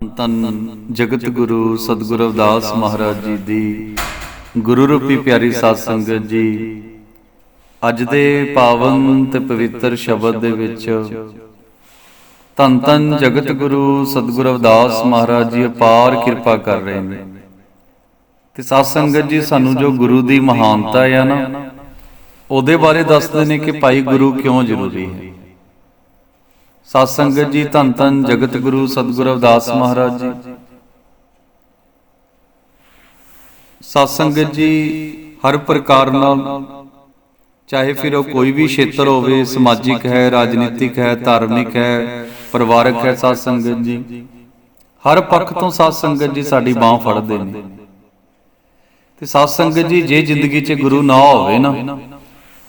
ਤਨ ਜਗਤ ਗੁਰੂ ਸਤਿਗੁਰ ਅਵਦਾਸ ਮਹਾਰਾਜ ਜੀ ਦੀ। ਗੁਰੂ ਰੂਪੀ ਪਿਆਰੀ ਸਾਧ ਸੰਗਤ ਜੀ, ਅੱਜ ਦੇ ਪਾਵਨ ਤੇ ਪਵਿੱਤਰ ਸ਼ਬਦ ਦੇ ਵਿੱਚ ਤਨ ਤਨ ਜਗਤ ਗੁਰੂ ਸਤਿਗੁਰ ਅਵਦਾਸ ਮਹਾਰਾਜ ਜੀ ਅਪਾਰ ਕਿਰਪਾ ਕਰ ਰਹੇ ਨੇ। ਤੇ ਸਾਧ ਸੰਗਤ ਜੀ, ਸਾਨੂੰ ਜੋ ਗੁਰੂ ਦੀ ਮਹਾਨਤਾ ਹੈ ਨਾ, ਉਹਦੇ ਬਾਰੇ ਦੱਸਦੇ ਨੇ ਕਿ ਭਾਈ ਗੁਰੂ ਕਿਉਂ ਜ਼ਰੂਰੀ ਹੈ? ਸਤ ਸੰਗਤ ਜੀ ਧੰਨ ਧੰਨ ਜਗਤ ਗੁਰੂ ਸਤਿਗੁਰੂ ਰਵਿਦਾਸ ਮਹਾਰਾਜ ਜੀ। ਸਤ ਸੰਗਤ ਜੀ ਹਰ ਪ੍ਰਕਾਰ ਨਾਲ ਚਾਹੇ ਫਿਰ ਉਹ ਕੋਈ ਵੀ ਖੇਤਰ ਹੋਵੇ ਸਮਾਜਿਕ ਹੈ ਰਾਜਨੀਤਿਕ ਹੈ ਧਾਰਮਿਕ ਹੈ ਪਰਿਵਾਰਕ ਹੈ ਸਤ ਸੰਗਤ ਜੀ। ਹਰ ਪੱਖ ਤੋਂ ਸਤ ਸੰਗਤ ਜੀ ਸਾਡੀ ਬਾਹ ਫੜਦੇ ਨੇ। ਤੇ ਸਤ ਸੰਗਤ ਜੀ ਜੇ ਜ਼ਿੰਦਗੀ 'ਚ ਗੁਰੂ ਨਾ ਹੋਵੇ ਨਾ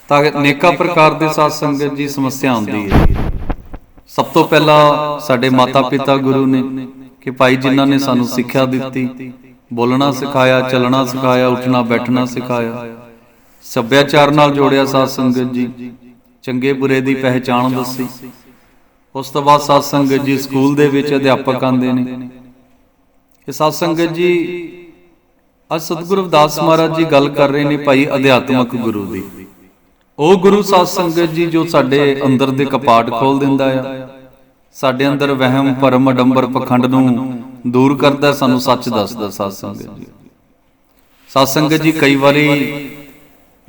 ਤਾਂ ਅਨੇਕਾਂ ਪ੍ਰਕਾਰ ਦੇ ਸਤ ਸੰਗਤ ਜੀ ਸਮੱਸਿਆ ਆਉਂਦੀ ਹੈ। ਸਭ ਤੋਂ ਪਹਿਲਾਂ ਸਾਡੇ ਮਾਤਾ ਪਿਤਾ ਗੁਰੂ ਨੇ ਕਿ ਭਾਈ ਜਿਨ੍ਹਾਂ ਨੇ ਸਾਨੂੰ ਸਿੱਖਿਆ ਦਿੱਤੀ, ਬੋਲਣਾ ਸਿਖਾਇਆ, ਚੱਲਣਾ ਸਿਖਾਇਆ, ਉੱਠਣਾ, ਬੈਠਣਾ ਸਿਖਾਇਆ। ਸੱਭਿਆਚਾਰ ਨਾਲ ਜੋੜਿਆ ਸਾਧ ਸੰਗਤ ਜੀ, ਚੰਗੇ ਬੁਰੇ ਦੀ ਪਹਿਚਾਣ ਦੱਸੀ। ਉਸ ਤੋਂ ਬਾਅਦ ਸਾਧ ਸੰਗਤ ਜੀ ਸਕੂਲ ਦੇ ਵਿੱਚ ਅਧਿਆਪਕ ਆਂਦੇ ਨੇ। ਇਹ ਸਾਧ ਸੰਗਤ ਜੀ, ਅੱਜ ਸਤਿਗੁਰੂ ਰਵਿਦਾਸ ਮਹਾਰਾਜ ਜੀ ਗੱਲ ਕਰ ਰਹੇ ਨੇ ਭਾਈ ਅਧਿਆਤਮਕ ਗੁਰੂ ਦੀ। ਉਹ ਗੁਰੂ ਸਾਧ ਸੰਗਤ ਜੀ ਜੋ ਸਾਡੇ ਅੰਦਰ ਦੇ ਕਪਾਟ ਖੋਲ ਦਿੰਦਾ ਆ। ਸਾਡੇ ਅੰਦਰ ਵਹਿਮ, ਭਰਮ, ਅਡੰਬਰ ਪਖੰਡ ਨੂੰ ਦੂਰ ਕਰਦਾ ਸਾਨੂੰ ਸੱਚ ਦੱਸਦਾ ਸਾਧ ਸੰਗਤ ਜੀ। ਸਾਧ ਸੰਗਤ ਜੀ ਕਈ ਵਾਰੀ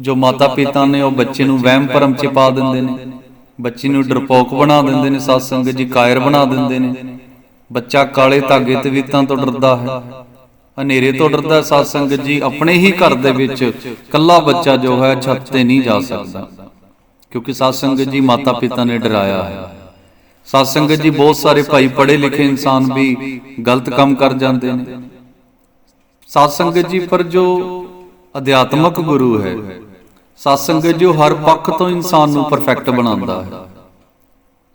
ਜੋ ਮਾਤਾ ਪਿਤਾ ਨੇ, ਉਹ ਬੱਚੇ ਨੂੰ ਵਹਿਮ, ਭਰਮ ਚ ਪਾ ਦਿੰਦੇ ਨੇ। ਬੱਚੇ ਨੂੰ ਡਰਪੋਕ ਬਣਾ ਦਿੰਦੇ ਨੇ, ਸਾਧ ਸੰਗਤ ਜੀ ਕਾਇਰ ਬਣਾ ਦਿੰਦੇ ਨੇ। ਬੱਚਾ ਕਾਲੇ ਧਾਗੇ ਤੇ ਵੀਤਾਂ ਤੋਂ ਡਰਦਾ ਹੈ। ਹਨੇਰੇ ਤੋਂ ਡਰਦਾ ਹੈ ਸਾਧ ਸੰਗਤ ਜੀ ਆਪਣੇ ਹੀ ਘਰ ਦੇ ਵਿੱਚ ਕੱਲਾ ਬੱਚਾ ਜੋ ਹੈ ਛੱਤ ਤੇ ਨਹੀਂ ਜਾ ਸਕਦਾ। ਕਿਉਂਕਿ ਸਾਧ ਸੰਗਤ ਜੀ ਮਾਤਾ ਪਿਤਾ ਨੇ ਡਰਾਇਆ ਹੈ। ਸਾਧ ਸੰਗਤ ਜੀ ਬਹੁਤ ਸਾਰੇ ਭਾਈ ਪੜ੍ਹੇ ਲਿਖੇ ਇਨਸਾਨ ਵੀ ਗਲਤ ਕੰਮ ਕਰ ਜਾਂਦੇ ਨੇ। ਸਾਧ ਸੰਗਤ ਜੀ ਪਰ ਜੋ ਅਧਿਆਤਮਕ ਗੁਰੂ ਹੈ ਸਾਧ ਸੰਗਤ ਜੋ ਹਰ ਪੱਖ ਤੋਂ ਇਨਸਾਨ ਨੂੰ ਪਰਫੈਕਟ ਬਣਾਉਂਦਾ ਹੈ।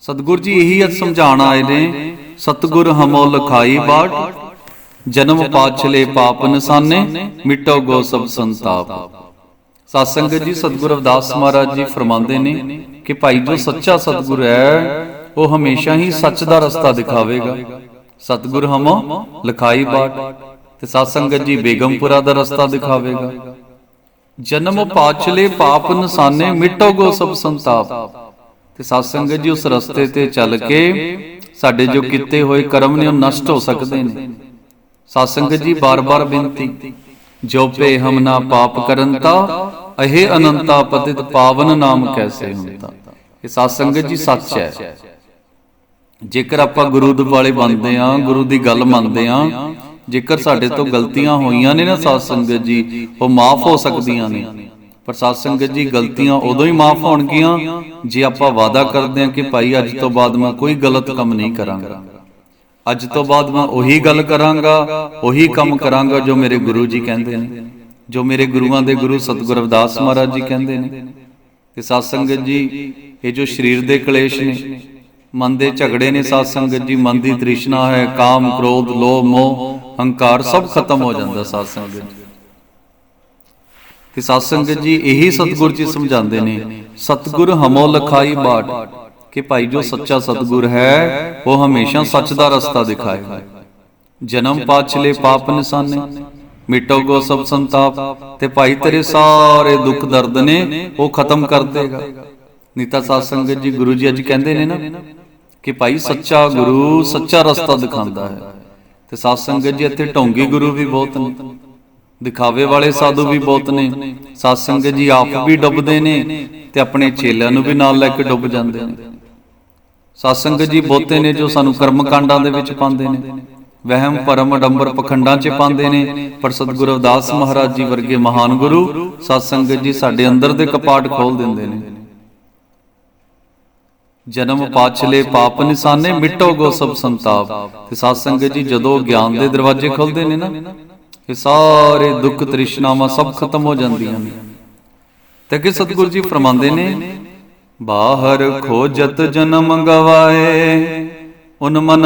ਸਤਿਗੁਰ ਜੀ ਇਹੀ ਅੱਜ ਸਮਝਾਣ ਆਏ ਨੇ, ਸਤਿਗੁਰ ਹਮੋ ਲਖਾਈ ਬਾਟ ਜਨਮ ਪਾਛਲੇ ਪਾਪ ਨਿਸਾਨੇ ਮਿਟੋ ਗੋ ਸਭ ਸੰਤਾਪ। ਸਾਧ ਸੰਗਤ ਜੀ ਸਤਿਗੁਰੂ ਰਵਿਦਾਸ ਮਹਾਰਾਜ ਜੀ ਫਰਮਾਉਂਦੇ ਨੇ ਕਿ ਭਾਈ ਜੋ ਸੱਚਾ ਸਤਿਗੁਰ ਹੈ ਉਹ ਹਮੇਸ਼ਾ ਹੀ ਸੱਚ ਦਾ ਰਸਤਾ ਦਿਖਾਵੇਗਾ। ਸਤਿਗੁਰ ਹਮੋ ਲਖਾਈ ਬਾਟ ਤੇ ਸਾਧ ਸੰਗਤ ਜੀ ਬੇਗਮਪੁਰਾ ਦਾ ਰਸਤਾ ਦਿਖਾਵੇਗਾ। ਜਨਮ ਪਾਛਲੇ ਪਾਪ ਨਿਸਾਨੇ ਮਿਟੋ ਗੋ ਸਭ ਸੰਤਾਪ। ਤੇ ਸਾਧ ਸੰਗਤ ਜੀ ਉਸ ਰਸਤੇ ਤੇ ਚੱਲ ਕੇ ਸਾਡੇ ਜੋ ਕੀਤੇ ਹੋਏ ਕਰਮ ਨੇ ਉਹ ਨਸ਼ਟ ਹੋ ਸਕਦੇ ਨੇ। ਸਾਧ ਸੰਗਤ ਜੀ ਬਾਰ-ਬਾਰ ਬੇਨਤੀ। ਜੋ ਪੇ ਹਮ ਨਾ ਪਾਪ ਕਰਨ ਤਾ ਅਹੇ ਅਨੰਤਾ ਪਤਿਤ ਪਾਵਨ ਨਾਮ ਕੈਸੇ ਹੁੰਦਾ ਇਹ ਸੰਗਤ ਜੀ ਸੱਚ ਹੈ। ਜੇਕਰ ਆਪਾਂ ਗੁਰੂ ਦੇ ਵਾਲੇ ਬਣਦੇ ਆਂ ਗੁਰੂ ਦੀ ਗੱਲ ਮੰਨਦੇ ਆਂ ਜੇਕਰ ਸਾਡੇ ਤੋਂ ਗਲਤੀਆਂ ਹੋਈਆਂ ਨੇ ਨਾ ਸਾਧ ਸੰਗਤ ਜੀ ਉਹ ਮਾਫ ਹੋ ਸਕਦੀਆਂ ਨੇ। ਪਰ ਸਾਧ ਸੰਗਤ ਜੀ ਗਲਤੀਆਂ ਉਦੋਂ ਹੀ ਮਾਫ ਹੋਣਗੀਆਂ। ਜੇ ਆਪਾਂ ਵਾਅਦਾ ਕਰਦੇ ਆਂ ਕਿ ਭਾਈ ਅੱਜ ਤੋਂ ਬਾਅਦ ਮੈਂ ਕੋਈ ਗਲਤ ਕੰਮ ਨਹੀਂ ਕਰਾਂਗਾ। ਅੱਜ ਤੋਂ ਬਾਅਦ ਮੈਂ ਉਹੀ ਗੱਲ ਕਰਾਂਗਾ, ਉਹੀ ਕੰਮ ਕਰਾਂਗਾ ਜੋ ਮੇਰੇ ਗੁਰੂ ਜੀ ਕਹਿੰਦੇ ਨੇ, ਜੋ ਮੇਰੇ ਗੁਰੂਆਂ ਦੇ ਗੁਰੂ ਸਤਿਗੁਰ ਅਵਦਾਸ ਮਹਾਰਾਜ ਜੀ ਕਹਿੰਦੇ ਨੇ। ਕਿ ਸਾਧ ਸੰਗਤ ਜੀ, ਇਹ ਜੋ ਸਰੀਰ ਦੇ ਕਲੇਸ਼ ਨੇ, ਮਨ ਦੇ ਝਗੜੇ ਨੇ ਸਾਧ ਸੰਗਤ ਜੀ, ਮਨ ਦੀ ਤ੍ਰਿਸ਼ਨਾ ਹੈ, ਕਾਮ, ਕ੍ਰੋਧ, ਲੋਭ, ਮੋਹ, ਹੰਕਾਰ ਸਭ ਖਤਮ ਹੋ ਜਾਂਦਾ ਸਾਧ ਸੰਗਤ ਜੀ। ਤੇ ਸਾਧ ਸੰਗਤ ਜੀ, ਇਹੀ ਸਤਿਗੁਰ ਜੀ ਸਮਝਾਉਂਦੇ ਨੇ, ਸਤਿਗੁਰ ਹਮੋ ਲਖਾਈ ਬਾਟ। ਕਿ ਭਾਈ ਜੋ ਸੱਚਾ ਸਤਿਗੁਰ ਹੈ ਉਹ ਹਮੇਸ਼ਾ ਸੱਚ ਦਾ ਰਸਤਾ ਦਿਖਾਏਗਾ ਜਨਮ ਪਾਛਲੇ ਪਾਪ ਨਿਸਾਨੇ ਮਿਟੋ ਗੋ ਸਭ ਸੰਤਾਪ ਤੇ ਭਾਈ ਤੇਰੇ ਸਾਰੇ ਦੁੱਖ ਦਰਦ ਨੇ ਉਹ ਖਤਮ ਕਰ ਦੇਗਾ। ਨੀਤਾ ਸਾਧ ਸੰਗਤ ਜੀ ਗੁਰੂ ਜੀ ਅੱਜ ਕਹਿੰਦੇ ਨੇ ਨਾ ਕਿ ਭਾਈ ਸੱਚਾ ਗੁਰੂ ਸੱਚਾ ਰਸਤਾ ਦਿਖਾਉਂਦਾ ਹੈ। ਤੇ ਸਾਧ ਸੰਗਤ ਜੀ ਇੱਥੇ ਢੋਂਗੀ ਗੁਰੂ ਵੀ ਬਹੁਤ ਨੇ। ਦਿਖਾਵੇ ਵਾਲੇ ਸਾਧੂ ਵੀ ਬਹੁਤ ਨੇ। ਸਾਧ ਸੰਗਤ ਜੀ ਆਪ ਵੀ ਡੁੱਬਦੇ ਨੇ ਤੇ ਆਪਣੇ ਚੇਲਿਆਂ ਨੂੰ ਵੀ ਨਾਲ ਲੈ ਕੇ ਡੁੱਬ ਜਾਂਦੇ ਨੇ ਸਾਧ ਸੰਗਤ ਜੀ ਬਹੁਤੇ ਨੇ ਜੋ ਸਾਨੂੰ ਕਰਮ ਕਾਂਡਾਂ ਦੇ ਵਿੱਚ ਪਾਉਂਦੇ ਨੇ। ਵਹਿਮ ਭਰਮ ਅਡੰਬਰ ਪਖੰਡਾਂ 'ਚ ਪਾਉਂਦੇ ਨੇ। ਪਰ ਸਤਿਗੁਰੂ ਰਵਿਦਾਸ ਮਹਾਰਾਜ ਜੀ ਵਰਗੇ ਮਹਾਨ ਗੁਰੂ ਸਾਧ ਸੰਗਤ ਜੀ ਸਾਡੇ ਅੰਦਰ ਦੇ ਕਪਾਟ ਖੋਲ ਦਿੰਦੇ ਨੇ। ਜਨਮ ਪਾਛਲੇ ਪਾਪ ਨਿਸਾਨੇ ਮਿਟੋ ਗੋ ਸਭ ਸੰਤਾਪ। ਤੇ ਸਾਧ ਸੰਗਤ ਜੀ ਜਦੋਂ ਗਿਆਨ ਦੇ ਦਰਵਾਜ਼ੇ ਖੁੱਲਦੇ ਨੇ ਨਾ ਇਹ ਸਾਰੇ ਦੁੱਖ ਤ੍ਰਿਸ਼ਨਾਵਾਂ ਸਭ ਖਤਮ ਹੋ ਜਾਂਦੀਆਂ ਨੇ। ਤੇ ਕਿ ਸਤਿਗੁਰੂ ਜੀ ਫਰਮਾਉਂਦੇ ਨੇ ਬਾਹਰ ਖੋਜਤ ਜਨਮ ਗਵਾਏ ਉਨ ਮਨ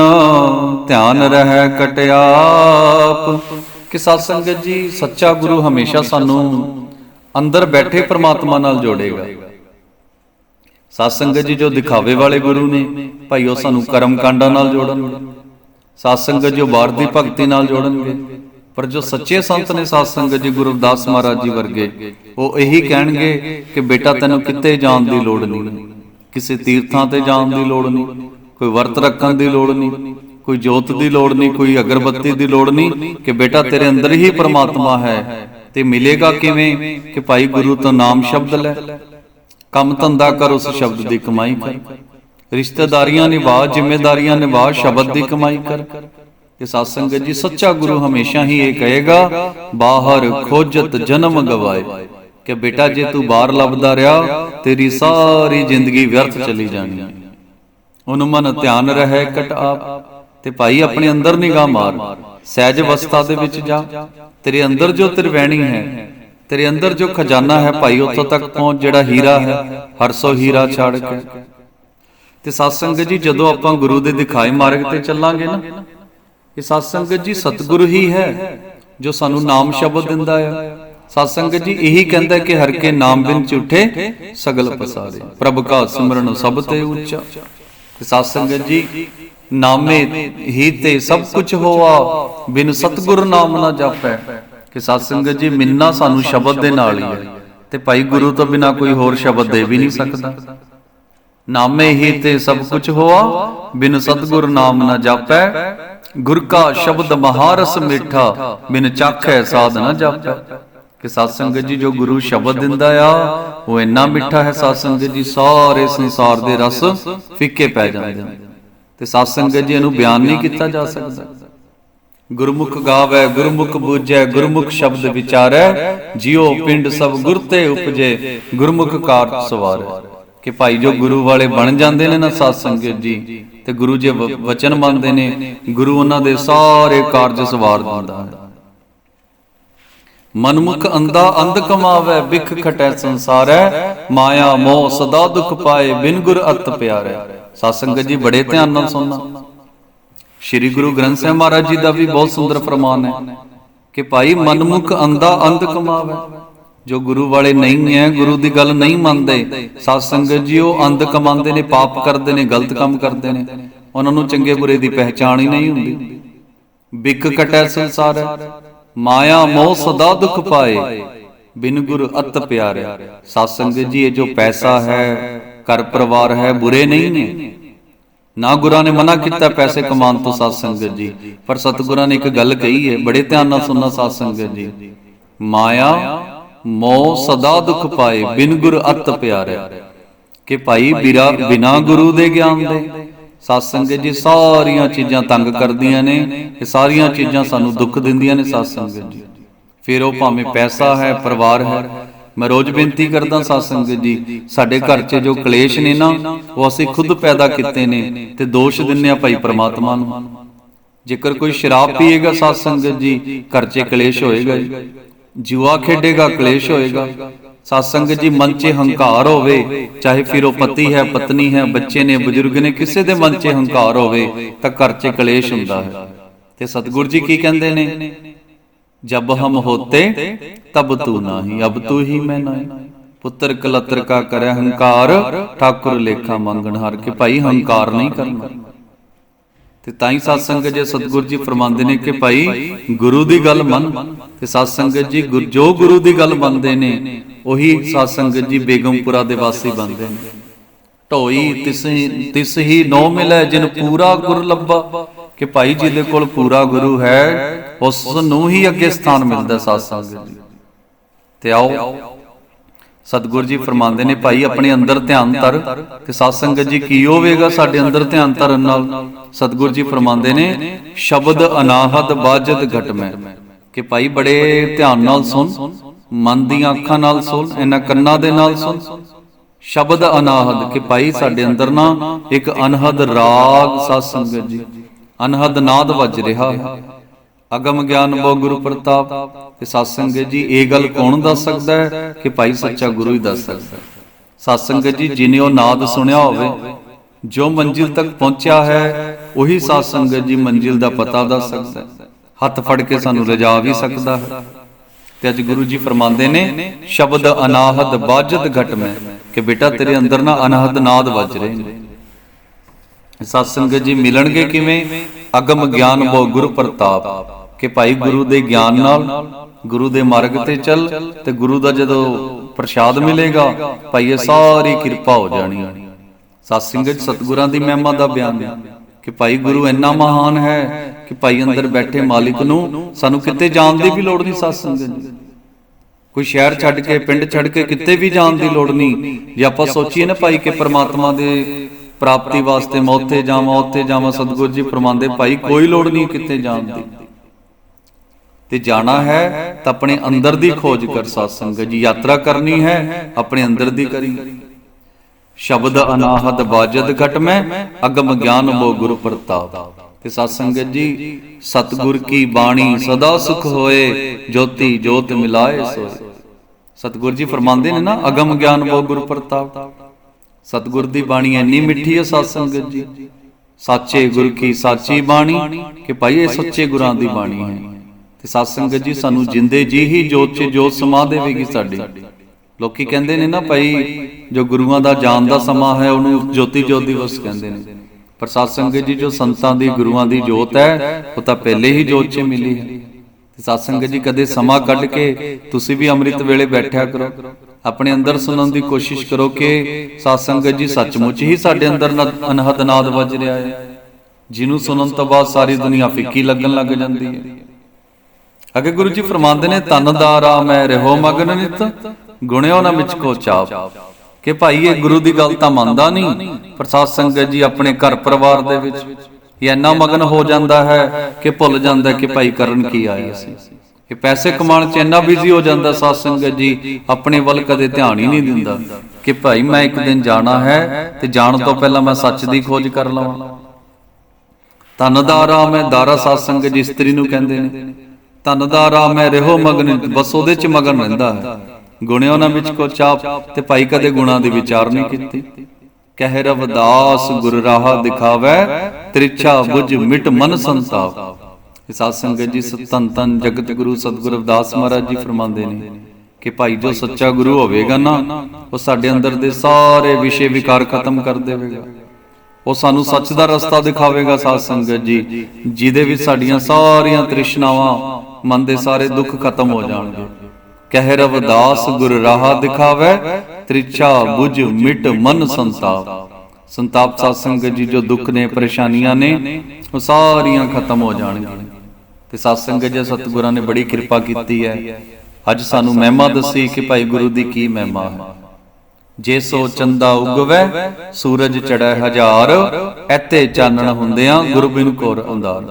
ਧਿਆਨ ਰਹਿ ਕਟਿਆਪ ਕਿ ਸਤ ਸੰਗਤ ਜੀ, ਸੱਚਾ ਗੁਰੂ ਹਮੇਸ਼ਾ ਸਾਨੂੰ ਅੰਦਰ ਬੈਠੇ ਪ੍ਰਮਾਤਮਾ ਨਾਲ ਜੋੜੇਗਾ। ਸਤ ਸੰਗਤ ਜੀ ਜੋ ਦਿਖਾਵੇ ਵਾਲੇ ਗੁਰੂ ਨੇ, ਭਾਈ ਉਹ ਸਾਨੂੰ ਕਰਮ ਕਾਂਡਾਂ ਨਾਲ ਜੋੜਨ ਸਾਧ ਸੰਗਤ ਜੋ ਬਾਹਰ ਦੀ ਭਗਤੀ ਨਾਲ ਜੋੜਨਗੇ। ਪਰ ਜੋ ਸੱਚੇ ਸੰਤ ਨੇ ਸਾਧ ਸੰਗਤ ਜੀ ਗੁਰੂ ਰਵਿਦਾਸ ਮਹਾਰਾਜ ਜੀ ਵਰਗੇ ਉਹ ਇਹੀ ਕਹਿਣਗੇ ਕਿ ਬੇਟਾ ਤੈਨੂੰ ਕਿਤੇ ਜਾਣ ਦੀ ਲੋੜ ਨਹੀਂ। ਕਿਸੇ ਤੀਰਥਾਂ ਤੇ ਜਾਣ ਦੀ ਲੋੜ ਨਹੀਂ। ਕੋਈ ਵਰਤ ਰੱਖਣ ਦੀ ਲੋੜ ਨਹੀਂ। ਕੋਈ ਜੋਤ ਦੀ ਲੋੜ ਨਹੀਂ ਕੋਈ ਅਗਰਬੱਤੀ ਦੀ ਲੋੜ ਨਹੀਂ ਕਿ ਬੇਟਾ ਤੇਰੇ ਅੰਦਰ ਹੀ ਪ੍ਰਮਾਤਮਾ ਹੈ ਤੇ ਮਿਲੇਗਾ ਕਿਵੇਂ ਕਿ ਭਾਈ ਗੁਰੂ ਤੋਂ ਨਾਮ ਸ਼ਬਦ ਲੈ। ਕੰਮ ਧੰਦਾ ਕਰ ਉਸ ਸ਼ਬਦ ਦੀ ਕਮਾਈ ਕਰ। ਰਿਸ਼ਤੇਦਾਰੀਆਂ ਨਿਭਾ ਜ਼ਿੰਮੇਦਾਰੀਆਂ ਨਿਭਾ ਸ਼ਬਦ ਦੀ ਕਮਾਈ ਕਰ ਤੇ ਸਾਧ ਸੰਗਤ ਜੀ ਸੱਚਾ ਗੁਰੂ ਹਮੇਸ਼ਾ ਹੀ ਇਹ ਕਹੇਗਾ ਬਾਹਰ ਖੋਜਤ ਜਨਮ ਗਵਾਏ। ਕਿ ਬੇਟਾ ਜੇ ਤੂੰ ਬਾਹਰ ਲੱਭਦਾ ਰਿਹਾ ਤੇਰੀ ਸਾਰੀ ਜ਼ਿੰਦਗੀ ਵਿਅਰਥ ਚਲੀ ਜਾਣੀ ਉਹਨੂੰ ਮਨ ਧਿਆਨ ਰਹੇ ਕਟ ਆਪ ਤੇ ਭਾਈ ਆਪਣੇ ਅੰਦਰ ਨਿਗਾਹ ਮਾਰ। ਸਹਿਜ ਅਵਸਥਾ ਦੇ ਵਿੱਚ ਜਾ। ਤੇਰੇ ਅੰਦਰ ਜੋ ਤਿਰਵੈਣੀ ਹੈ ਤੇਰੇ ਅੰਦਰ ਜੋ ਖਜ਼ਾਨਾ ਹੈ ਭਾਈ ਉੱਥੋਂ ਤੱਕ ਪਹੁੰਚ ਜਿਹੜਾ ਹੀਰਾ ਹੈ ਹਰ ਸੋ ਹੀਰਾ ਛੱਡ ਕੇ। ਤੇ ਸਤ ਸੰਗਤ ਜੀ ਜਦੋਂ ਆਪਾਂ ਗੁਰੂ ਦੇ ਦਿਖਾਏ ਮਾਰਗ ਤੇ ਚੱਲਾਂਗੇ ਨਾ ਇਹ ਸਤ ਸੰਗਤ ਜੀ ਸਤਿਗੁਰੂ ਹੀ ਹੈ, ਜੋ ਸਾਨੂੰ ਨਾਮ ਸ਼ਬਦ ਦਿੰਦਾ ਹੈ ਸਤ ਸੰਗਤ ਜੀ ਇਹੀ ਕਹਿੰਦਾ ਕਿ ਹਰ ਕੇ ਨਾਮ ਬਿਨ ਝੂਠੇ ਸਗਲ ਪਸਾਰੇ। ਪ੍ਰਭ ਕਾ ਸਿਮਰਨ ਸਭ ਤੇ ਉੱਚਾ। ਸਤ ਸੰਗਤ ਜੀ, ਨਾਮੇ ਹੀ ਤੇ ਸਭ ਕੁਝ ਹੋਆ, ਬਿਨ ਸਤਿਗੁਰ ਨਾਮ ਨਾ ਜਾਪੈ। ਕਿ ਸਤ ਸੰਗਤ ਜੀ, ਮਿੰਨਾ ਸਾਨੂੰ ਸ਼ਬਦ ਦੇ ਨਾਲ ਹੀ ਹੈ। ਤੇ ਭਾਈ ਗੁਰੂ ਤੋਂ ਬਿਨਾ ਕੋਈ ਹੋਰ ਸ਼ਬਦ ਦੇ ਵੀ ਨਹੀਂ ਸਕਦਾ। ਨਾਮੇ ਹੀ ਤੇ ਸਭ ਕੁਝ ਹੋਆ, ਬਿਨ ਸਤਗੁਰ ਨਾਮ ਨਾ ਜਾਪੈ। ਗੁਰ ਕਾ ਸ਼ਬਦ ਮਹਾਰਸ ਮਿੱਠਾ ਬਿਨ ਚਾਖੈ ਸਾਧ ਨਾ ਜਾਪੈ। ਕਿ ਸਤ ਸੰਗਤ ਜੀ ਜੋ ਗੁਰੂ ਸ਼ਬਦ ਦਿੰਦਾ ਆ ਉਹ ਇੰਨਾ ਮਿੱਠਾ ਹੈ ਸਤ ਸੰਗਤ ਜੀ ਸਾਰੇ ਸੰਸਾਰ ਦੇ ਰਸ ਫਿੱਕੇ ਪੈ ਜਾਂਦੇ ਨੇ। ਤੇ ਸਤ ਸੰਗਤ ਜੀ ਇਹਨੂੰ ਬਿਆਨ ਨਹੀਂ ਕੀਤਾ ਜਾ ਸਕਦਾ। ਗੁਰਮੁਖ ਗਾਵੇ ਗੁਰਮੁਖ ਬੂਝੈ ਗੁਰਮੁਖ ਸ਼ਬਦ ਵਿਚਾਰੈ ਜਿਉ ਪਿੰਡ ਸਭ ਗੁਰ ਤੇ ਉਪਜੇ ਗੁਰਮੁਖ ਕਾਰ ਸਵਾਰੈ। ਕਿ ਭਾਈ ਜੋ ਗੁਰੂ ਵਾਲੇ ਬਣ ਜਾਂਦੇ ਨੇ ਨਾ ਸਤ ਸੰਗਤ ਜੀ, ਤੇ ਗੁਰੂ ਜੇ ਵਚਨ ਮੰਨਦੇ ਨੇ, ਗੁਰੂ ਉਹਨਾਂ ਦੇ ਸਾਰੇ ਕਾਰਜ ਸਵਾਰ ਦਿੰਦਾ ਹੈ। ਮਨਮੁਖ ਅੰਦਾ ਅੰਧ ਕਮਾਵੇ ਬਿਖ ਖਟੈ ਸੰਸਾਰੈ, ਮਾਇਆ ਮੋਹ ਸਦਾ ਦੁਖ ਪਾਏ, ਬਿਨ ਗੁਰ ਅਤ ਪਿਆਰੈ। ਸਤ ਸੰਗਤ ਜੀ ਬੜੇ ਧਿਆਨ ਨਾਲ ਸੁਣਨਾ। ਸ਼੍ਰੀ ਗੁਰੂ ਗ੍ਰੰਥ ਸਾਹਿਬ ਮਹਾਰਾਜ ਜੀ ਦਾ ਵੀ ਬਹੁਤ ਸੁੰਦਰ ਫਰਮਾਨ ਹੈ ਕਿ ਭਾਈ ਮਨਮੁਖ ਅੰਦਾ ਅੰਧ ਕਮਾਵੇ। ਜੋ ਗੁਰੂ ਵਾਲੇ ਨਹੀਂ ਹੈ ਗੁਰੂ ਦੀ ਗੱਲ ਨਹੀਂ ਮੰਨਦੇ ਸਤ ਸੰਗਤ ਜੀ, ਉਹ ਅੰਧ ਕਮਾਉਂਦੇ ਨੇ, ਪਾਪ ਕਰਦੇ ਨੇ, ਗਲਤ ਕੰਮ ਕਰਦੇ ਨੇ। ਉਹਨਾਂ ਨੂੰ ਚੰਗੇ ਬੁਰੇ ਦੀ ਪਹਿਚਾਣ ਹੀ ਨਹੀਂ ਹੁੰਦੀ। ਬਿਕ ਕਟੈ ਸੰਸਾਰ, ਮਾਇਆ ਮੋਹ ਸਦਾ ਦੁਖ ਪਾਏ। ਬਿਨ ਗੁਰ ਅਤ ਪਿਆਰਿਆ। ਸਤ ਸੰਗਤ ਜੀ, ਇਹ ਜੋ ਪੈਸਾ ਹੈ, ਘਰ ਪਰਿਵਾਰ ਹੈ, ਬੁਰੇ ਨਹੀਂ ਨੇ। ਨਾ ਗੁਰਾਂ ਨੇ ਮਨਾ ਕੀਤਾ ਪੈਸੇ ਕਮਾਉਣ ਤੋਂ ਸਤ ਸੰਗਤ ਜੀ। ਪਰ ਸਤਿਗੁਰਾਂ ਨੇ ਇੱਕ ਗੱਲ ਕਹੀ ਹੈ, ਬੜੇ ਧਿਆਨ ਨਾਲ ਸੁਣਨਾ ਸਤ ਸੰਗਤ ਜੀ। ਮਾਇਆ ਮੋਹ ਸਦਾ ਦੁਖ ਪਾਏ, ਬਿਨ ਗੁਰ ਅਤ ਪਿਆਰਿਆ ਕਿ ਭਾਈ ਬਿਰਾ ਬਿਨਾ ਗੁਰੂ ਦੇ ਗਿਆਨ ਦੇ ਸਤ ਸੰਗਤ ਜੀ ਸਾਰੀਆਂ ਚੀਜ਼ਾਂ ਤੰਗ ਕਰਦੀਆਂ ਨੇ, ਇਹ ਸਾਰੀਆਂ ਚੀਜ਼ਾਂ ਸਾਨੂੰ ਦੁੱਖ ਦਿੰਦੀਆਂ ਨੇ ਸਤ ਸੰਗਤ ਜੀ। ਫਿਰ ਉਹ ਭਾਵੇਂ ਪੈਸਾ ਹੈ, ਪਰਿਵਾਰ ਹੈ, ਮੈਂ ਰੋਜ਼ ਬੇਨਤੀ ਕਰਦਾ ਸਤ ਸੰਗਤ ਜੀ, ਸਾਡੇ ਘਰ 'ਚ ਜੋ ਕਲੇਸ਼ ਨੇ ਨਾ, ਉਹ ਅਸੀਂ ਖੁਦ ਪੈਦਾ ਕੀਤੇ ਨੇ ਤੇ ਦੋਸ਼ ਦਿੰਨੇ ਆ ਭਾਈ ਪ੍ਰਮਾਤਮਾ ਨੂੰ। ਜੇਕਰ ਕੋਈ ਸ਼ਰਾਬ ਪੀਏਗਾ ਸਤ ਸੰਗਤ ਜੀ, ਘਰ 'ਚ ਕਲੇਸ਼ ਹੋਏਗਾ ਜੀ। ਜੂਆ ਖੇਡੇਗਾ, ਕਲੇਸ਼ ਹੋਏਗਾ। ਸਤ ਸੰਗਤ ਜੀ, ਮਨ 'ਚ ਹੰਕਾਰ ਹੋਵੇ, ਚਾਹੇ ਫਿਰ ਉਹ ਪਤੀ ਹੈ, ਪਤਨੀ ਹੈ, ਬੱਚੇ ਨੇ, ਬਜ਼ੁਰਗ ਨੇ, ਕਿਸੇ ਦੇ ਮਨ 'ਚ ਹੰਕਾਰ ਹੋਵੇ, ਤਾਂ ਘਰ 'ਚ ਕਲੇਸ਼ ਹੁੰਦਾ ਹੈ। ਤੇ ਸਤਿਗੁਰੂ ਜੀ ਕੀ ਕਹਿੰਦੇ ਨੇ? ਜਬ ਹਮ ਹੋਤੇ, ਤਬ ਤੂ ਨਾਹੀ, ਅਬ ਤੂ ਹੀ ਮੈਂ ਨਾਹੀ। ਪੁੱਤਰ ਕਲਤਰ ਕਾ ਕਰੇ ਹੰਕਾਰ, ਠਾਕੁਰ ਲੇਖਾ ਮੰਗਣ, ਹਰ ਕੇ ਭਾਈ ਹੰਕਾਰ ਨਹੀਂ ਕਰਨਾ। ਤੇ ਤਾਂ ਹੀ ਸਤ ਸੰਗਤ ਜੀ ਸਤਿਗੁਰੂ ਜੀ ਫਰਮਾਉਂਦੇ ਨੇ ਕਿ ਭਾਈ ਗੁਰੂ ਦੀ ਗੱਲ ਮੰਨ ਤੇ ਸਤ ਸੰਗਤ ਜੀ ਜੋ ਗੁਰੂ ਦੀ ਗੱਲ ਮੰਨਦੇ ਨੇ ਉਹੀ ਸਤ ਸੰਗਤ ਜੀ ਬੇਗਮਪੁਰਾ ਦੇ ਵਾਸੀ ਬਣਦੇ ਨੇ। ਢੋਈ ਤਿਸ ਤਿਸ ਹੀ ਨੋ ਮਿਲੇ ਜਿਨ ਪੂਰਾ ਗੁਰ ਲੱਭਾ। ਕਿ ਭਾਈ ਜਿਹਦੇ ਕੋਲ ਪੂਰਾ ਗੁਰੂ ਹੈ ਉਸ ਨੂੰ ਹੀ ਅੱਗੇ ਸਥਾਨ ਮਿਲਦਾ ਸਤ ਸੰਗਤ ਜੀ। ਤੇ ਆਓ। ਸਤਿਗੁਰੂ ਜੀ ਫਰਮਾਉਂਦੇ ਨੇ, ਭਾਈ, ਆਪਣੇ ਅੰਦਰ ਧਿਆਨ ਧਰ ਤੇ ਸਤ ਸੰਗਤ ਜੀ ਕੀ ਹੋਵੇਗਾ ਸਾਡੇ ਅੰਦਰ ਧਿਆਨ ਧਰਨ ਨਾਲ? ਸਤਿਗੁਰੂ ਜੀ ਫਰਮਾਉਂਦੇ ਨੇ, ਸ਼ਬਦ ਅਨਾਹਦ ਬਾਜਦ ਘਟ ਕਿ ਭਾਈ, ਬੜੇ ਧਿਆਨ ਨਾਲ ਸੁਣ, ਮਨ ਦੀਆਂ ਅੱਖਾਂ ਨਾਲ ਸੁਣ, ਇਹਨਾਂ ਕੰਨਾਂ ਦੇ ਨਾਲ ਸੁਣ। ਸ਼ਬਦ ਅਨਾਹਦ, ਕਿ ਭਾਈ, ਸਾਡੇ ਅੰਦਰ ਨਾ ਇੱਕ ਅਨਹਦ ਰਾਗ ਸਤ ਸੰਗਤ ਜੀ। ਅਨਹਦ ਨਾਦ ਵੱਜ ਰਿਹਾ। ਹੈ ਅਗਮ ਗਿਆਨ ਬੋ ਗੁਰੂ ਪ੍ਰਤਾਪ ਤੇ ਸਤ ਸੰਗਤ ਜੀ, ਇਹ ਗੱਲ ਕੌਣ ਦੱਸ ਸਕਦਾ ਹੈ? ਕਿ ਭਾਈ ਸੱਚਾ ਗੁਰੂ ਹੀ ਦੱਸ ਸਕਦਾ ਹੈ। ਸਤ ਸੰਗਤ ਜੀ, ਜਿਨੇ ਉਹ ਨਾਦ ਸੁਣਿਆ ਹੋਵੇ, ਜੋ ਮੰਜ਼ਿਲ ਤੱਕ ਪਹੁੰਚਿਆ ਹੈ, ਉਹੀ ਸਤ ਸੰਗਤ ਜੀ ਮੰਜ਼ਿਲ ਦਾ ਪਤਾ ਦੱਸ ਸਕਦਾ ਹੈ। ਹੱਥ ਫੜ ਕੇ ਸਾਨੂੰ ਰਜਾ ਵੀ ਸਕਦਾ ਹੈ। ਤੇ ਅੱਜ ਗੁਰੂ ਜੀ ਫਰਮਾਉਂਦੇ ਨੇ, ਸ਼ਬਦ ਅਨਾਹਦ ਬਾਜਤ ਘਟ ਮੈਂ, ਕਿ ਬੇਟਾ ਤੇਰੇ ਅੰਦਰ ਨਾ ਅਨਾਹਦ ਨਾਦ ਵੱਜ ਰਹੇ ਨੇ। ਸਤ ਸੰਗਤ ਜੀ ਮਿਲਣਗੇ ਕਿਵੇਂ? ਅਗਮ ਗਿਆਨ ਬੋ ਗੁਰ ਪ੍ਰਤਾਪ। ਕਿ ਭਾਈ ਗੁਰੂ ਦੇ ਗਿਆਨ ਨਾਲ ਗੁਰੂ ਦੇ ਮਾਰਗ ਤੇ ਚੱਲ ਤੇ ਗੁਰੂ ਦਾ ਜਦੋਂ ਪ੍ਰਸ਼ਾਦ ਮਿਲੇਗਾ ਭਾਈ ਇਹ ਸਾਰੀ ਕਿਰਪਾ ਹੋ ਜਾਣੀ ਸਤ ਸੰਗਤ ਸਤਿਗੁਰਾਂ ਦੀ ਮਹਿਮਾ ਦਾ ਬਿਆਨ ਹੈ ਕਿ ਭਾਈ ਗੁਰੂ ਇੰਨਾ ਮਹਾਨ ਹੈ ਕਿ ਭਾਈ ਅੰਦਰ ਬੈਠੇ ਮਾਲਿਕ ਨੂੰ ਸਾਨੂੰ ਕਿਤੇ ਜਾਣ ਦੀ ਵੀ ਲੋੜ ਨਹੀਂ ਸਤ ਸੰਗਤ ਜੀ। ਕੋਈ ਸ਼ਹਿਰ ਛੱਡ ਕੇ ਪਿੰਡ ਛੱਡ ਕੇ ਕਿਤੇ ਵੀ ਜਾਣ ਦੀ ਲੋੜ ਨਹੀਂ। ਜੇ ਆਪਾਂ ਸੋਚੀਏ ਨਾ ਭਾਈ ਕਿ ਪ੍ਰਮਾਤਮਾ ਦੇ ਪ੍ਰਾਪਤੀ ਵਾਸਤੇ ਮੈਂ ਉੱਥੇ ਜਾਵਾਂ ਉੱਥੇ ਜਾਵਾਂ ਸਤਿਗੁਰੂ ਜੀ ਫਰਮਾਉਂਦੇ ਭਾਈ ਕੋਈ ਲੋੜ ਨਹੀਂ ਕਿਤੇ ਜਾਣ ਦੀ ਤੇ ਜਾਣਾ ਹੈ ਤਾਂ ਆਪਣੇ ਅੰਦਰ ਦੀ ਖੋਜ ਕਰ ਸਾਧ ਸੰਗਤ ਜੀ। ਯਾਤਰਾ ਕਰਨੀ ਹੈ, ਆਪਣੇ ਅੰਦਰ ਦੀ ਕਰੀ। ਸ਼ਬਦ ਅਨਾਹਦ ਬਾਜਦ ਘਟ ਮੈਂ, ਅਗਮ ਗਿਆਨ ਬੋ ਗੁਰੂ ਪ੍ਰਤਾਪ। ਤੇ ਸਾਧ ਸੰਗਤ ਜੀ, ਸਤਗੁਰ ਕੀ ਬਾਣੀ ਸਦਾ ਸੁਖ ਹੋਏ, ਜੋਤੀ ਜੋਤ ਮਿਲਾਏ ਸੋਏ। ਸਤਗੁਰ ਜੀ ਫਰਮਾਉਂਦੇ ਨੇ ਨਾ, ਅਗਮ ਗਿਆਨ ਬੋ ਗੁਰੂ ਪ੍ਰਤਾਪ। ਸਤਗੁਰ ਦੀ ਬਾਣੀ ਇੰਨੀ ਮਿੱਠੀ ਹੈ ਸਾਧ ਸੰਗਤ ਜੀ। ਸਾਚੇ ਗੁਰ ਕੀ ਸਾਚੀ ਬਾਣੀ, ਕਿ ਭਾਈ ਇਹ ਸੱਚੇ ਗੁਰਾਂ ਦੀ ਬਾਣੀ ਹੈ। ਤੇ ਸਾਧ ਸੰਗਤ ਜੀ ਸਾਨੂੰ ਜਿੰਦੇ ਜੀ ਹੀ ਜੋਤ 'ਚ ਜੋਤ ਸਮਾ ਦੇਵੇਗੀ ਸਾਡੀ। ਲੋਕੀ ਕਹਿੰਦੇ ਨੇ ਨਾ ਭਾਈ ਜੋ ਗੁਰੂਆਂ ਦਾ ਜਾਣ ਦਾ ਸਮਾਂ ਹੈ ਉਹਨੂੰ ਜੋਤੀ ਜੋਤ ਦਿਵਸ ਕਹਿੰਦੇ ਨੇ। ਪਰ ਸਾਧ ਸੰਗਤ ਜੀ ਜੋ ਸੰਤਾਂ ਦੀ ਗੁਰੂਆਂ ਦੀ ਜੋਤ ਹੈ ਉਹ ਤਾਂ ਪਹਿਲੇ ਹੀ ਜੋਤ 'ਚ ਮਿਲੀ ਹੈ। ਤੇ ਸਾਧ ਸੰਗਤ ਜੀ ਕਦੇ ਸਮਾਂ ਕੱਢ ਕੇ ਤੁਸੀਂ ਵੀ ਅੰਮ੍ਰਿਤ ਵੇਲੇ ਬੈਠਿਆ ਕਰੋ। ਆਪਣੇ ਅੰਦਰ ਸੁਣਨ ਦੀ ਕੋਸ਼ਿਸ਼ ਕਰੋ ਕਿ ਸਾਧ ਸੰਗਤ ਜੀ ਸੱਚਮੁੱਚ ਹੀ ਸਾਡੇ ਅੰਦਰ ਅਨਹਦ ਨਾਦ ਵੱਜ ਰਿਹਾ ਹੈ। ਜਿਹਨੂੰ ਸੁਣਨ ਤੋਂ ਬਾਅਦ ਸਾਰੀ ਦੁਨੀਆ ਫਿੱਕੀ ਲੱਗਣ ਲੱਗ ਜਾਂਦੀ ਹੈ। ਅਗੇ ਗੁਰੂ ਜੀ ਫਰਮਾਉਂਦੇ ਨੇ ਤਨ ਦਾ ਆਰਾਮ ਹੈ ਰਹੋ ਮਗਨ ਨਿਤ ਗੁਣਿਓ ਨਾ ਵਿੱਚ ਕੋ ਚਾਪ। ਕਿ ਭਾਈ ਇਹ ਗੁਰੂ ਦੀ ਗੱਲ ਤਾਂ ਮੰਨਦਾ ਨਹੀਂ ਪਰ ਸਾਧ ਸੰਗਤ ਜੀ ਆਪਣੇ ਘਰ ਪਰਿਵਾਰ ਦੇ ਵਿੱਚ ਇਹ ਇੰਨਾ ਮਗਨ ਹੋ ਜਾਂਦਾ ਹੈ ਕਿ ਭੁੱਲ ਜਾਂਦਾ ਕਿ ਭਾਈ ਕਰਨ ਕੀ ਆਇਆ ਸੀ ਇਹ ਪੈਸੇ ਕਮਾਉਣ 'ਚ ਇੰਨਾ ਬਿਜ਼ੀ ਹੋ ਜਾਂਦਾ ਸਾਧ ਸੰਗਤ ਜੀ ਆਪਣੇ ਵੱਲ ਕਦੇ ਧਿਆਨ ਹੀ ਨਹੀਂ ਦਿੰਦਾ ਕਿ ਭਾਈ ਮੈਂ ਇੱਕ ਦਿਨ ਜਾਣਾ ਹੈ ਤੇ ਜਾਣ ਤੋਂ ਪਹਿਲਾਂ ਮੈਂ ਸੱਚ ਦੀ ਖੋਜ ਕਰ ਲਵਾਂ। ਤਨ ਦਾ ਆਰਾਮ ਹੈ ਦਾਰਾ ਸਾਧ ਸੰਗਤ ਜੀ ਇਸਤਰੀ ਨੂੰ ਕਹਿੰਦੇ ਨੇ। ਤਨ ਦਾ ਆਰਾਮ ਹੈ ਰਹੋ ਮਗਨ, ਬਸ ਉਹਦੇ ਚ ਮਗਨ ਰਹਿੰਦਾ ਹੈ। ਗੁਣਿਓ ਨਾ ਵਿੱਚ ਕੋ ਚਾਪ ਤੇ ਭਾਈ ਕਦੇ ਗੁਣਾ ਦੀ ਵਿਚਾਰ ਨਹੀਂ ਕੀਤੀ। ਕਹਿ ਰਵਦਾਸ ਗੁਰ ਰਾਹ ਦਿਖਾਵੇ, ਤ੍ਰਿਛਾ ਬੁਝ ਮਿਟ ਮਨ ਸੰਤਾਪ। ਇਹ ਸਾਧ ਸੰਗਤ ਜੀ ਸਤਨ ਤਨ ਜਗਤ ਗੁਰੂ ਸਤਿਗੁਰੂ ਰਵਿਦਾਸ ਮਹਾਰਾਜ ਜੀ ਫਰਮਾਉਂਦੇ ਨੇ ਕਿ ਭਾਈ ਜੋ ਸੱਚਾ ਗੁਰੂ ਹੋਵੇਗਾ ਨਾ, ਉਹ ਸਾਡੇ ਅੰਦਰ ਦੇ ਸਾਰੇ ਵਿਸ਼ੇ ਵਿਕਾਰ ਖਤਮ ਕਰ ਦੇਵੇਗਾ। ਉਹ ਸਾਨੂੰ ਸੱਚ ਦਾ ਰਸਤਾ ਦਿਖਾਵੇਗਾ ਸਾਧ ਸੰਗਤ ਜੀ ਜਿਹਦੇ ਵਿੱਚ ਸਾਡੀਆਂ ਸਾਰੀਆਂ ਤ੍ਰਿਸ਼ਨਾਵਾਂ ਮਨ ਦੇ ਸਾਰੇ ਦੁੱਖ ਖਤਮ ਹੋ ਜਾਣਗੇ। ਕਹਿ ਰਵਦਾਸ ਗੁਰ ਰਾਹ ਦਿਖਾਵੇ ਤ੍ਰਿਛਾ ਬੁਝ ਮਿਟ ਮਨ ਸੰਤਾਪ। ਸੰਤਾਪ। ਸਾਧ ਸੰਗਤ ਜੀ ਜੋ ਦੁੱਖ ਨੇ ਪਰੇਸ਼ਾਨੀਆਂ ਨੇ ਉਹ ਸਾਰੀਆਂ ਖਤਮ ਹੋ ਜਾਣਗੀਆਂ। ਤੇ ਸਾਧ ਸੰਗਤ ਜੀ ਸਤਿਗੁਰਾਂ ਨੇ ਬੜੀ ਕਿਰਪਾ ਕੀਤੀ ਹੈ। ਅੱਜ ਸਾਨੂੰ ਮਹਿਮਾ ਦੱਸੀ ਕਿ ਭਾਈ ਗੁਰੂ ਦੀ ਕੀ ਮਹਿਮਾ ਹੈ। ਜੇ ਸੋ ਚੰਦਾ ਉਗਵੇ ਸੂਰਜ ਚੜੈ ਹਜ਼ਾਰ ਐਤੇ ਚਾਨਣ ਹੁੰਦਿਆਂ ਗੁਰਬਿਨ ਕੋਰ ਅੰਦਾਰ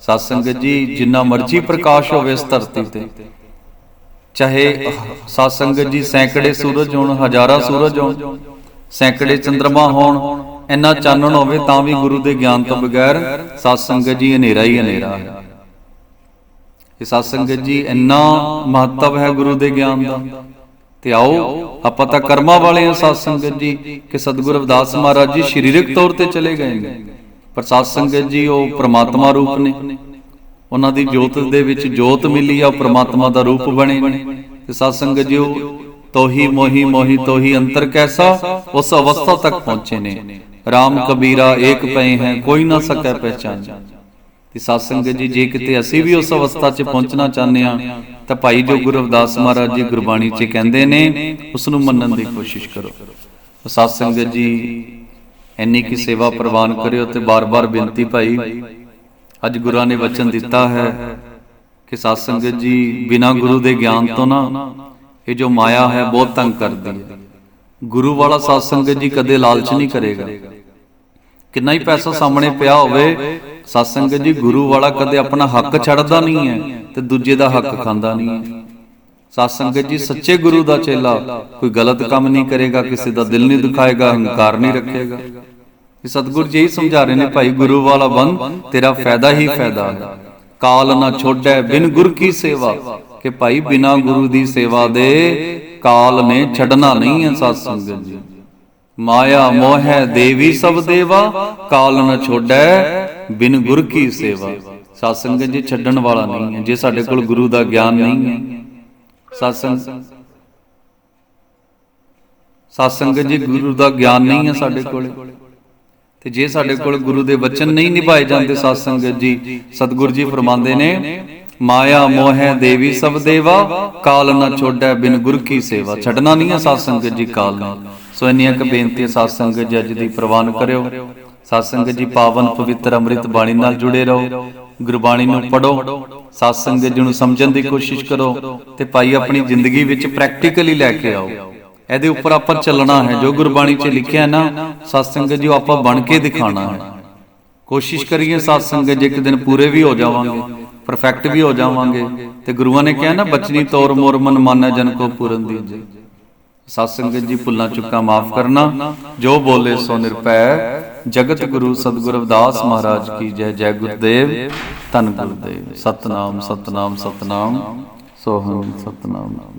ਸਤ ਸੰਗਤ ਜੀ ਜਿੰਨਾ ਮਰਜ਼ੀ ਪ੍ਰਕਾਸ਼ ਹੋਵੇ ਇਸ ਧਰਤੀ ਤੇ। ਚਾਹੇ ਸਤ ਸੰਗਤ ਜੀ ਸੈਂਕੜੇ ਸੂਰਜ ਹੋਣ ਹਜ਼ਾਰਾਂ ਸੂਰਜ ਹੋਣ। ਸੈਂਕੜੇ ਚੰਦਰਮਾ ਹੋਣ ਇੰਨਾ ਚਾਨਣ ਹੋਵੇ ਤਾਂ ਵੀ ਗੁਰੂ ਦੇ ਗਿਆਨ ਤੋਂ ਬਗੈਰ ਸਤ ਸੰਗਤ ਜੀ ਹਨੇਰਾ ਹੀ ਹਨੇਰਾ। ਹੈ ਇਹ ਸਤ ਸੰਗਤ ਜੀ ਇੰਨਾ ਮਹੱਤਵ ਹੈ ਗੁਰੂ ਦੇ ਗਿਆਨ ਦਾ। ਤੇ ਆਓ ਆਪਾਂ ਤਾਂ ਕਰਮਾਂ ਵਾਲੇ ਹਾਂ ਸਤ ਸੰਗਤ ਜੀ ਕਿ ਸਤਿਗੁਰ ਅਵਦਾਸ ਮਹਾਰਾਜ ਜੀ ਸਰੀਰਕ ਤੌਰ ਤੇ ਚਲੇ ਗਏ ਨੇ। ਪਰ ਸਤ ਸੰਗਤ ਜੀ, ਉਹ ਪ੍ਰਮਾਤਮਾ ਰੂਪ ਨੇ। ਉਹਨਾਂ ਦੀ ਜੋਤ ਦੇ ਵਿੱਚ ਜੋਤ ਮਿਲੀ ਆ ਪ੍ਰਮਾਤਮਾ ਦਾ ਰੂਪ ਬਣੇ ਨੇ। ਤੇ ਸਤ ਸੰਗਤ ਜੀ, ਉਹ ਤੋਹੀ ਮੋਹੀ ਮੋਹੀ ਤੋਹੀ ਅੰਤਰ ਕੈਸਾ, ਉਸ ਅਵਸਥਾ ਤੱਕ ਪਹੁੰਚੇ ਨੇ। RAM ਕਬੀਰਾ ਏਕ ਪਏ ਹੈ, ਕੋਈ ਨਾ ਸਕੈ ਪਹਿਚਾਨ। ਤੇ ਸਤ ਸੰਗਤ ਜੀ, ਜੇ ਕਿਤੇ ਅਸੀਂ ਵੀ ਉਸ ਅਵਸਥਾ 'ਚ ਪਹੁੰਚਣਾ ਚਾਹੁੰਦੇ ਆ ਤਾਂ ਭਾਈ ਜੋ ਗੁਰੂ ਰਵਿਦਾਸ ਮਹਾਰਾਜ ਜੀ ਗੁਰਬਾਣੀ 'ਚ ਕਹਿੰਦੇ ਨੇ ਉਸ ਨੂੰ ਮੰਨਣ ਦੀ ਕੋਸ਼ਿਸ਼ ਕਰੋ। ਸਤ ਸੰਗਤ ਜੀ, ਇੰਨੀ ਕੀ ਸੇਵਾ ਪ੍ਰਵਾਨ ਕਰਿਓ ਤੇ ਬਾਰ-ਬਾਰ ਬੇਨਤੀ ਭਾਈ, ਅੱਜ ਗੁਰਾਂ ਨੇ ਵਚਨ ਦਿੱਤਾ ਹੈ ਕਿ ਸਤ ਸੰਗਤ ਜੀ, ਬਿਨਾ ਗੁਰੂ ਦੇ ਗਿਆਨ ਤੋਂ ਨਾ, ਇਹ ਜੋ ਮਾਇਆ ਹੈ ਬਹੁਤ ਤੰਗ ਕਰਦੀ ਹੈ। ਗੁਰੂ ਵਾਲਾ ਸਤ ਸੰਗਤ ਜੀ ਕਦੇ ਲਾਲਚ ਨਹੀਂ ਕਰੇਗਾ। ਕਿੰਨਾ ਹੀ ਪੈਸਾ ਸਾਹਮਣੇ ਪਿਆ ਹੋਵੇ ਸਤ ਸੰਗਤ ਜੀ ਗੁਰੂ ਵਾਲਾ ਕਦੇ ਆਪਣਾ ਹੱਕ ਛੱਡਦਾ ਨਹੀਂ ਹੈ ਤੇ ਦੂਜੇ ਦਾ ਹੱਕ ਖਾਂਦਾ ਨਹੀਂ ਹੈ। ਸਤ ਸੰਗਤ ਜੀ ਸੱਚੇ ਗੁਰੂ ਦਾ ਚੇਲਾ। ਕੋਈ ਗਲਤ ਕੰਮ ਨਹੀਂ ਕਰੇਗਾ ਕਿਸੇ ਦਾ ਦਿਲ ਨਹੀਂ ਦੁਖਾਏਗਾ ਹੰਕਾਰ ਨਹੀਂ ਰੱਖੇਗਾ। ਇਹ ਸਤਿਗੁਰੂ ਜੀ ਹੀ ਸਮਝਾ ਰਹੇ ਨੇ ਭਾਈ ਗੁਰੂ ਵਾਲਾ ਬਨ ਤੇਰਾ ਫਾਇਦਾ ਹੀ ਫਾਇਦਾ ਹੈ ਕਾਲ ਨਾ ਛੋੜੈ ਬਿਨ ਗੁਰ ਕੀ ਸੇਵਾ। ਕਿ ਭਾਈ ਬਿਨਾ ਗੁਰੂ ਦੀ ਸੇਵਾ ਦੇ ਕਾਲ ਨੇ ਛੱਡਣਾ ਨਹੀਂ ਹੈ ਸਤ ਸੰਗਤ ਜੀ। ਮਾਇਆ ਮੋਹ ਦੇਵੀ ਸਭ ਦੇਵਾ ਕਾਲ ਨ ਛੋੜੈ ਬਿਨ ਗੁਰ ਕੀ ਸੇਵਾ? ਸਤ ਸੰਗਤ ਜੀ ਛੱਡਣ ਵਾਲਾ ਨਹੀਂ ਹੈ। ਜੇ ਸਾਡੇ ਕੋਲ ਗੁਰੂ ਦਾ ਗਿਆਨ ਨਹੀਂ ਹੈ ਸਤ ਸੰਗ ਸਤ ਸੰਗਤ ਜੀ ਗੁਰੂ ਦਾ ਗਿਆਨ ਨਹੀਂ ਹੈ ਸਾਡੇ ਕੋਲੇ। ਤੇ ਜੇ ਸਾਡੇ ਕੋਲ ਗੁਰੂ ਦੇ ਵਚਨ ਨਹੀਂ ਨਿਭਾਏ ਜਾਂਦੇ ਸਾਧ ਸੰਗਤ ਜੀ, ਸਤਿਗੁਰੂ ਜੀ ਫਰਮਾਉਂਦੇ ਨੇ, ਮਾਇਆ ਮੋਹਿ ਦੇਵੀ ਸਭ ਦੇਵਾ, ਕਾਲ ਨਾ ਛੋੜੈ ਬਿਨ ਗੁਰ ਕੀ ਸੇਵਾ। ਛੱਡਣਾ ਨਹੀਂ ਹੈ ਸਾਧ ਸੰਗਤ ਜੀ ਕਾਲ ਨੂੰ ਸੋ ਇੰਨੀਆਂ ਕੁ ਬੇਨਤੀ ਸਾਧ ਸੰਗਤ ਜੀ ਅੱਜ ਦੀ ਪ੍ਰਵਾਨ ਕਰਿਓ। ਸਾਧ ਸੰਗਤ ਜੀ, ਪਾਵਨ ਪਵਿੱਤਰ ਅੰਮ੍ਰਿਤ ਬਾਣੀ ਨਾਲ ਜੁੜੇ ਰਹੋ। ਗੁਰਬਾਣੀ ਨੂੰ ਪੜੋ ਸਾਧ ਸੰਗਤ ਜੀ ਨੂੰ ਸਮਝਣ ਦੀ ਕੋਸ਼ਿਸ਼ ਕਰੋ ਤੇ ਭਾਈ ਆਪਣੀ ਜ਼ਿੰਦਗੀ ਵਿੱਚ ਪ੍ਰੈਕਟੀਕਲੀ ਲੈ ਕੇ ਆਓ। ਇਹਦੇ ਉੱਪਰ ਆਪਾਂ ਚੱਲਣਾ ਹੈ। ਜੋ ਗੁਰਬਾਣੀ 'ਚ ਲਿਖਿਆ ਨਾ ਸਾਧ ਸੰਗਤ ਜੀ ਆਪਾਂ ਬਣ ਕੇ ਦਿਖਾਣਾ ਹੈ। ਕੋਸ਼ਿਸ਼ ਕਰੀਏ ਸਾਧ ਸੰਗਤ ਜੀ, ਇੱਕ ਦਿਨ ਪੂਰੇ ਵੀ ਹੋ ਜਾਵਾਂਗੇ ਪਰਫੈਕਟ ਵੀ ਹੋ ਜਾਵਾਂਗੇ। ਤੇ ਗੁਰੂਆਂ ਨੇ ਕਿਹਾ ਨਾ, ਬਚਨੀ ਤੌਰ ਮੋਰ ਮਨ ਮਾਨੈ ਜਨ ਕੋ ਪੂਰਨ ਦੀਜੇ ਸਾਧ ਸੰਗਤ ਜੀ, ਭੁੱਲਾਂ ਚੁੱਕਾਂ ਮਾਫ ਕਰਨਾ। ਜੋ ਬੋਲੇ ਸੋ ਨਿਰਭੈ ਜਗਤ ਗੁਰੂ ਸਤਿਗੁਰੂ ਰਵਿਦਾਸ ਮਹਾਰਾਜ ਕੀ ਜੈ ਜੈ ਗੁਰਦੇਵ ਧੰਨ ਗੁਰਦੇਵ। ਸਤਨਾਮ ਸਤਨਾਮ ਸਤਨਾਮ। ਸੋਹਨ ਸਤਨਾਮ।